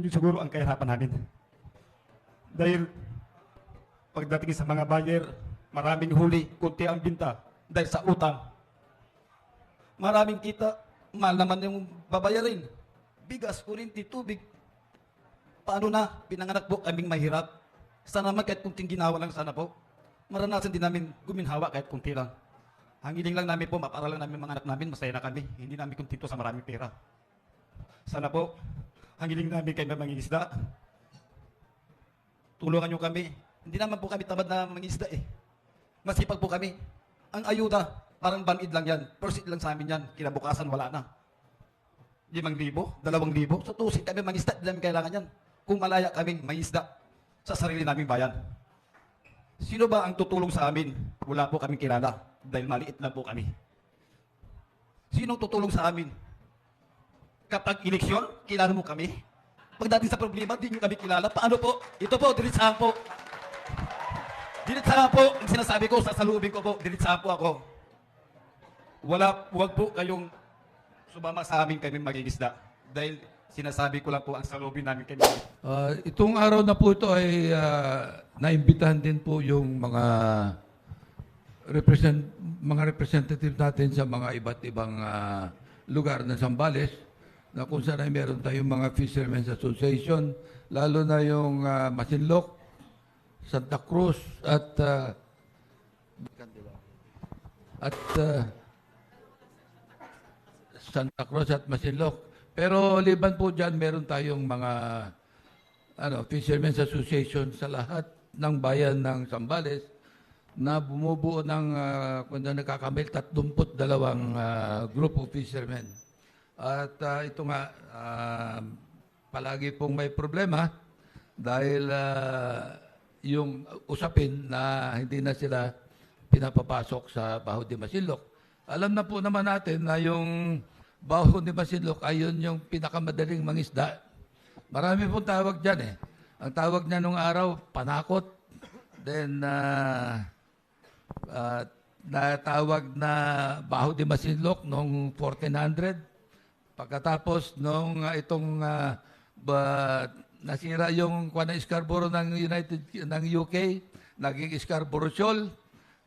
yun siguro ang kahirapan namin. Dahil pagdating sa mga buyer, maraming huli, kunti ang binta dahil sa utang. Maraming kita, mahal naman yung babayarin. Bigas, kurinti, tubig. Paano na? Pinanganak po kaming mahirap. Sana naman kahit kunting ginawa lang sana po. Maranasan din namin guminhawa kahit kunti lang. Ang hiling lang namin po, maparalan namin mga anak namin, masaya na kami. Hindi namin kuntento sa maraming pera. Sana po, ang hiling namin kay mangingisda, tulungan nyo kami. Hindi naman po kami tamad na mangingisda eh. Masipag po kami. Ang ayuda, parang banid lang yan. Proceed lang sa amin yan. Kinabukasan, wala na. Limang libo, dalawang libo. Sa tusin kami mangisda, hindi namin kailangan yan. Kung malaya kaming mangisda sa sarili naming bayan. Sino ba ang tutulong sa amin? Wala po kaming kilala dahil maliit lang po kami. Sinong tutulong sa amin? Kapag eleksyon, kilala mo kami. Pagdating sa problema, di nyo kami kilala. Paano po? Ito po, diritsahan po. Diritsahan po, ang sinasabi ko, sasalubin ko po, diritsahan po ako. Wala, huwag po kayong sumama sa amin kami magigisda. Dahil sinasabi ko lang po ang salubin namin kami. Ah, itong araw na po ito ay ah, naimbitahan din po yung mga represent mga representative natin sa mga iba't ibang ah, lugar ng Zambales na kung saan ay meron tayong mga Fishermen's Association, lalo na yung ah, Masinloc, Santa Cruz at ah, at ah, Santa Cruz at Masinloc. Pero liban po dyan, meron tayong mga ano, Fishermen's Association sa lahat ng bayan ng Sambales na bumubuo ng, uh, kung na nakakamil, 32 uh, group of fishermen. At ah, ito nga, ah, palagi pong may problema dahil ah, yung usapin na hindi na sila pinapapasok sa Baho de Masinloc. Alam na po naman natin na yung Baho de Masinloc ay yun yung pinakamadaling mangisda. Marami pong tawag dyan eh. Ang tawag niya nung araw, panakot. Then, uh, uh, natawag na Baho de Masinloc noong 1400. Pagkatapos nung uh, itong uh, nasira yung kuha ng Scarborough ng United ng UK, naging Scarborough Shoal.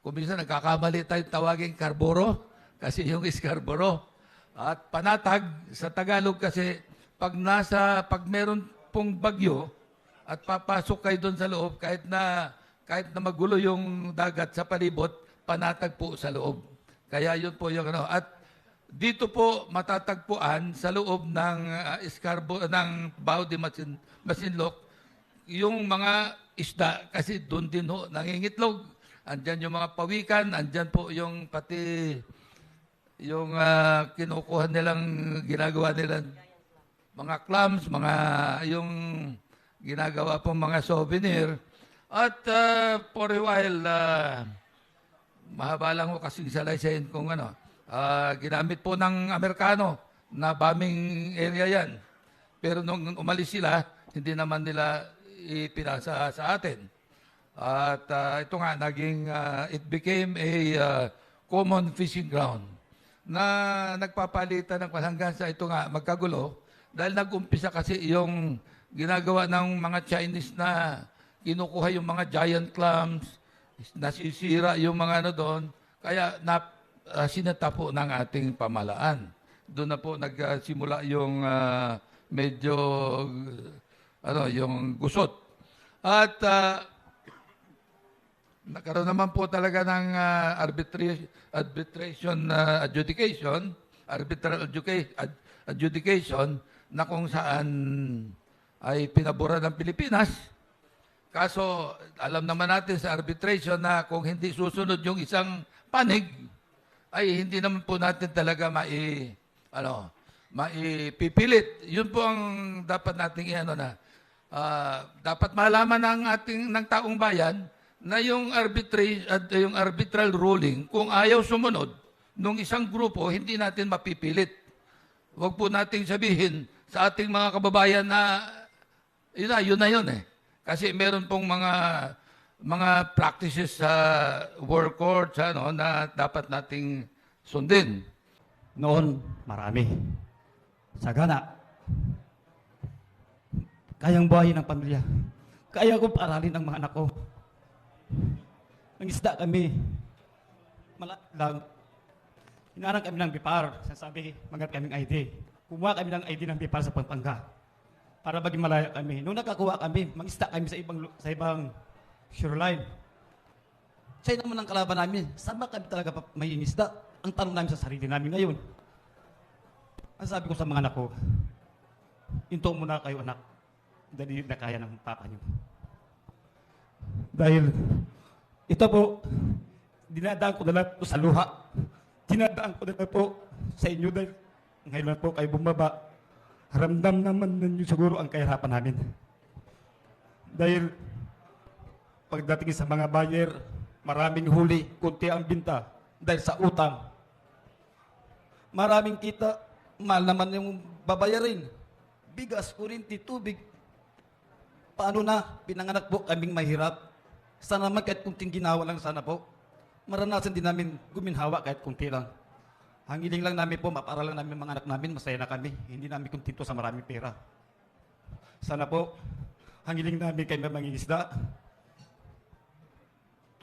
Kung minsan nagkakamali tayo tawagin Carboro kasi yung Scarborough. At panatag sa Tagalog kasi pag nasa pag meron pong bagyo at papasok kayo doon sa loob kahit na kahit na magulo yung dagat sa palibot, panatag po sa loob. Kaya yun po yung ano at dito po matatagpuan sa loob ng uh, Escarbo ng Bao de Masin, Masinloc yung mga isda kasi doon din ho nangingitlog. Andyan yung mga pawikan, andyan po yung pati yung ah, kinukuha nilang ginagawa nilang mga clams, mga yung ginagawa pong mga souvenir. At ah, for a while, ah, mahaba lang ko kasing salaysayin kung ano. Ah, ginamit po ng Amerikano na bombing area yan. Pero nung umalis sila, hindi naman nila ipinasa sa atin. At ah, ito nga, naging, ah, it became a ah, common fishing ground na nagpapalitan ng hanggang sa ito nga magkagulo dahil nag-umpisa kasi yung ginagawa ng mga Chinese na kinukuha yung mga giant clams, nasisira yung mga ano doon, kaya na, uh, sinatapo ng ating pamalaan. Doon na po nagsimula yung ah, medyo ano, yung gusot. At ah, Nagkaroon naman po talaga ng uh, arbitration, arbitration uh, adjudication, arbitral adjudica- ad- adjudication na kung saan ay pinabura ng Pilipinas. Kaso alam naman natin sa arbitration na kung hindi susunod yung isang panig, ay hindi naman po natin talaga mai ano, maipipilit. Yun po ang dapat nating iano na ah, dapat malaman ng ating ng taong bayan na yung arbitration at yung arbitral ruling kung ayaw sumunod nung isang grupo hindi natin mapipilit. Huwag po nating sabihin sa ating mga kababayan na yun na, yun na yun eh. Kasi meron pong mga mga practices sa work courts ano, na dapat nating sundin. Noon, marami. Sagana. kayang buhayin ang pamilya. Kaya ko paaralin ang mga anak ko. Nangisda kami. Mala lang. Hinarang kami ng BIPAR. Sasabi, magat kaming ID. Kumuha kami ng ID ng BIPAR sa Pampanga. Para maging malaya kami. Nung nakakuha kami, mangisda kami sa ibang sa ibang shoreline. Siya naman ang kalaban namin. Saan ba kami talaga may ingisda? Ang tanong namin sa sarili namin ngayon. Ang sabi ko sa mga anak ko, Into muna kayo anak. Dali na kaya ng papa niyo. Dahil ito po, dinadaan ko na lang po sa luha. Dinadaan ko na lang po sa inyo dahil ngayon lang po kayo bumaba. Ramdam naman ninyo siguro ang kahirapan namin. Dahil pagdating sa mga buyer, maraming huli, kunti ang binta dahil sa utang. Maraming kita, mahal naman yung babayarin. Bigas, kurinti, tubig. Paano na? Pinanganak po kaming mahirap. Sana naman kahit kunting ginawa lang sana po. Maranasan din namin guminhawa kahit kunti lang. Ang hiling lang namin po, maparalan namin mga anak namin, masaya na kami. Hindi namin kuntento sa maraming pera. Sana po, ang hiling namin kay mangingisda,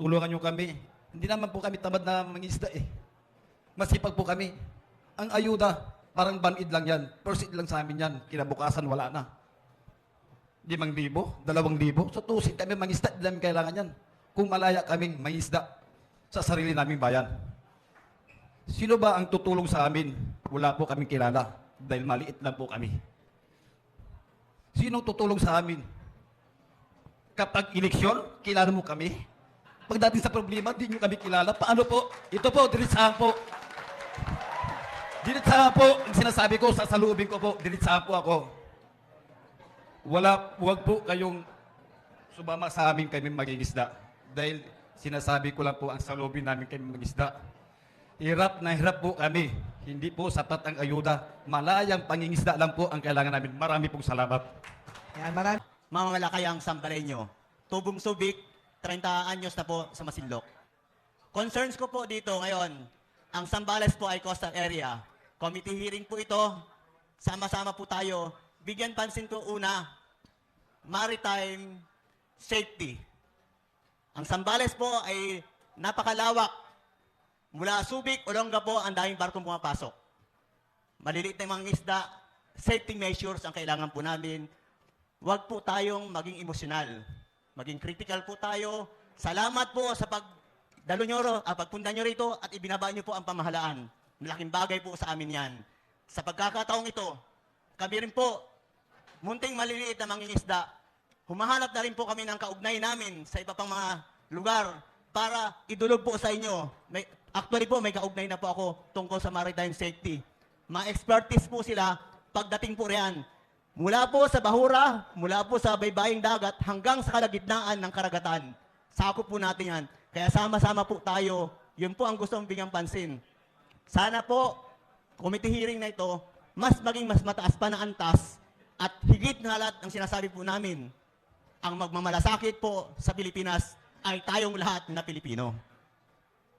tulungan nyo kami. Hindi naman po kami tamad na mangingisda eh. Masipag po kami. Ang ayuda, parang banid lang yan. First lang sa amin yan. Kinabukasan, wala na. Limang libo, dalawang libo. Sa tusin kami mangisda, hindi namin kailangan yan. Kung malaya kaming mangisda sa sarili naming bayan. Sino ba ang tutulong sa amin? Wala po kaming kilala dahil maliit lang po kami. Sino tutulong sa amin? Kapag eleksyon, kilala mo kami. Pagdating sa problema, di nyo kami kilala. Paano po? Ito po, diritsahan po. Diritsahan po, ang sinasabi ko, sa salubing ko po, diritsahan po ako. Wala, huwag po kayong sumama sa amin kami magigisda. Dahil sinasabi ko lang po ang salubin namin kami magisda. Hirap na hirap po kami. Hindi po sapat ang ayuda. Malayang pangingisda lang po ang kailangan namin. Marami pong salamat. Yan, marami. mga malakayang sambaleño. Tubong Subic, 30 anyos na po sa Masinloc. Concerns ko po dito ngayon, ang Sambales po ay coastal area. Committee hearing po ito, sama-sama po tayo. Bigyan pansin ko una, maritime safety. Ang Sambales po ay napakalawak. Mula Subic, Olonga po, ang daming barkong pumapasok. Maliliit na mga isda, safety measures ang kailangan po namin Huwag po tayong maging emosyonal. Maging critical po tayo. Salamat po sa pag dalo nyo, ah, pagpunta nyo rito at ibinaba nyo po ang pamahalaan. Malaking bagay po sa amin yan. Sa pagkakataong ito, kami rin po, munting maliliit na mangingisda, humahanap na rin po kami ng kaugnay namin sa iba pang mga lugar para idulog po sa inyo. May, actually po, may kaugnay na po ako tungkol sa maritime safety. Ma-expertise po sila pagdating po riyan. Mula po sa bahura, mula po sa baybaying dagat, hanggang sa kalagitnaan ng karagatan. Sakop po natin yan. Kaya sama-sama po tayo. Yun po ang gusto kong bigyan pansin. Sana po, committee hearing na ito, mas maging mas mataas pa na antas at higit na lahat ang sinasabi po namin, ang magmamalasakit po sa Pilipinas ay tayong lahat na Pilipino.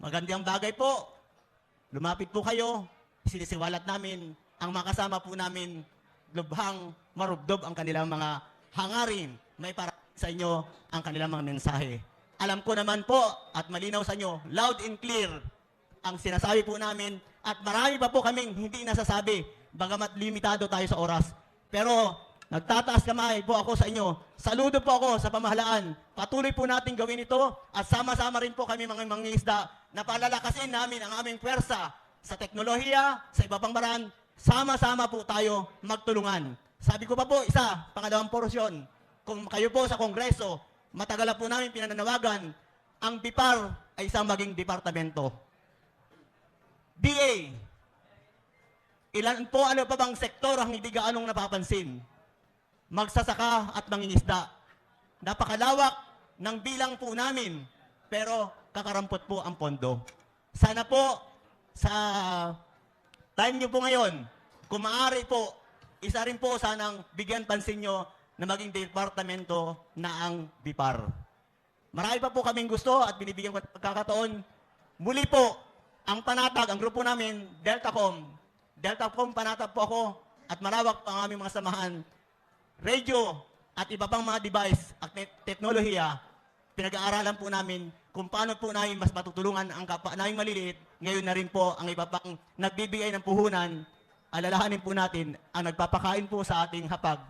Magandang bagay po. Lumapit po kayo. Sinisiwalat namin ang makasama po namin lubhang marubdob ang kanilang mga hangarin. May para sa inyo ang kanilang mga mensahe. Alam ko naman po at malinaw sa inyo, loud and clear ang sinasabi po namin at marami pa po kaming hindi nasasabi bagamat limitado tayo sa oras. Pero nagtataas kamay po ako sa inyo. Saludo po ako sa pamahalaan. Patuloy po natin gawin ito at sama-sama rin po kami mga mangingisda na palalakasin namin ang aming pwersa sa teknolohiya, sa iba pang paraan. Sama-sama po tayo magtulungan. Sabi ko pa po, isa, pangalawang porsyon, kung kayo po sa Kongreso, matagal na po namin pinananawagan, ang BIPAR ay isang maging departamento. DA, ilan po ano pa bang sektor ang hindi gaanong napapansin? Magsasaka at mangingisda. Napakalawak ng bilang po namin, pero kakarampot po ang pondo. Sana po sa time nyo po ngayon, kung maaari po, isa rin po sanang bigyan pansin nyo na maging departamento na ang BIPAR. Marami pa po kaming gusto at binibigyan ko pagkakataon. Muli po, ang panatag, ang grupo namin, Deltacom. Deltacom panatag po ako at malawak pa ang aming mga samahan. Radio, at iba pang mga device at te- teknolohiya, pinag-aaralan po namin kung paano po namin mas matutulungan ang kapwa namin maliliit. Ngayon na rin po ang iba pang nagbibigay ng puhunan, alalahanin po natin ang nagpapakain po sa ating hapag,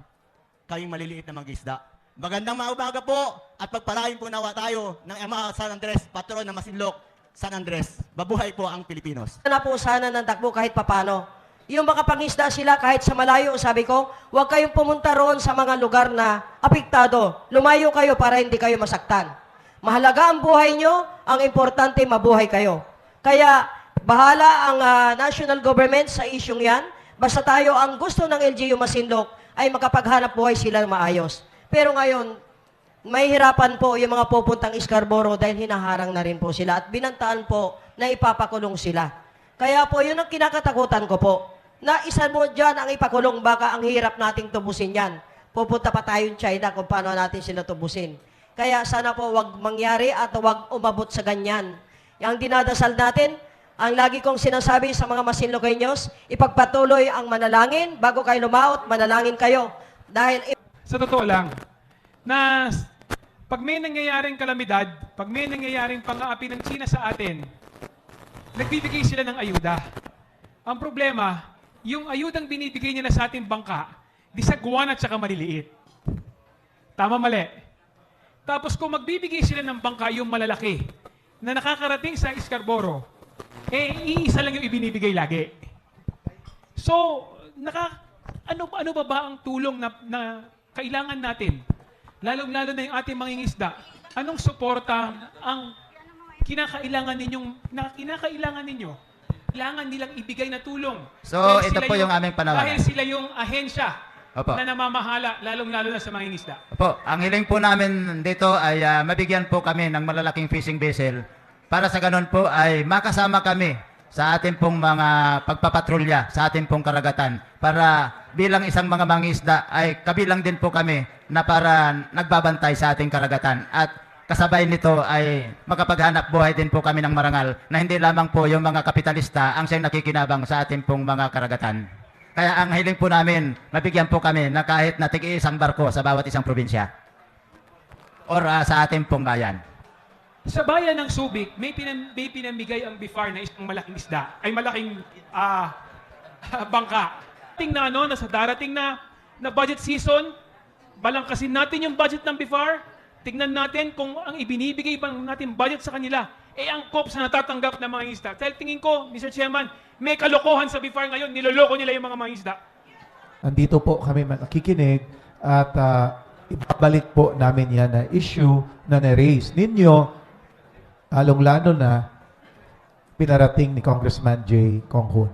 kaming maliliit na mag-isda. Magandang maumaga po at pagpalain po nawa tayo ng Ama San Andres, patron ng Masinlok, San Andres. Babuhay po ang Pilipinos. na po sana ng takbo kahit papano. Yung makapangisda sila kahit sa malayo, sabi ko, huwag kayong pumunta roon sa mga lugar na apektado. Lumayo kayo para hindi kayo masaktan. Mahalaga ang buhay nyo, ang importante mabuhay kayo. Kaya bahala ang ah, national government sa isyong yan. Basta tayo ang gusto ng LGU Masinlok ay makapaghanap buhay sila maayos. Pero ngayon, may hirapan po yung mga pupuntang Scarborough dahil hinaharang na rin po sila at binantaan po na ipapakulong sila. Kaya po, yun ang kinakatakutan ko po. Na isa mo dyan ang ipakulong, baka ang hirap nating tubusin yan. Pupunta pa tayong China kung paano natin sila tubusin. Kaya sana po wag mangyari at wag umabot sa ganyan. Ang dinadasal natin, ang lagi kong sinasabi sa mga Masinloqueños, ipagpatuloy ang manalangin. Bago kayo lumaot, manalangin kayo. Dahil sa totoo lang, na pag may nangyayaring kalamidad, pag may nangyayaring pang-aapi ng China sa atin, nagbibigay sila ng ayuda. Ang problema, yung ayudang binibigay nila sa ating bangka, disagwan at saka maliliit. Tama mali. Tapos kung magbibigay sila ng bangka yung malalaki na nakakarating sa Scarborough, eh iisa lang yung ibinibigay lagi. So, naka, ano, ano ba ba ang tulong na, na kailangan natin? Lalong-lalo na yung ating mangingisda. Anong suporta ang kinakailangan ninyong, na kinakailangan ninyo? Kailangan nilang ibigay na tulong. So, Dahil ito po yung aming panawagan. Dahil sila yung ahensya Opo. na namamahala, lalong-lalo na sa mangingisda. Opo, ang hiling po namin dito ay ah, mabigyan po kami ng malalaking fishing vessel para sa ganun po ay makasama kami sa ating pong mga pagpapatrolya sa ating pong karagatan para bilang isang mga mangisda ay kabilang din po kami na para nagbabantay sa ating karagatan at kasabay nito ay makapaghanap buhay din po kami ng marangal na hindi lamang po yung mga kapitalista ang siyang nakikinabang sa ating pong mga karagatan. Kaya ang hiling po namin, mabigyan po kami na kahit na tig isang barko sa bawat isang probinsya or ah, sa ating pong bayan. Sa bayan ng Subic, may, pinam, may pinamigay ang BIFAR na isang malaking isda, ay malaking ah, bangka. Tingnan ano, na sa darating na, na budget season, balangkasin natin yung budget ng BIFAR, tingnan natin kung ang ibinibigay pa natin budget sa kanila, eh ang COPS na natatanggap ng mga isda. Dahil tingin ko, Mr. Chairman, may kalokohan sa BIFAR ngayon, niloloko nila yung mga mga isda. Andito po kami nakikinig at ah, ibabalik po namin yan na issue na na-raise ninyo, lalong-lalo na pinarating ni Congressman Jay Conghun.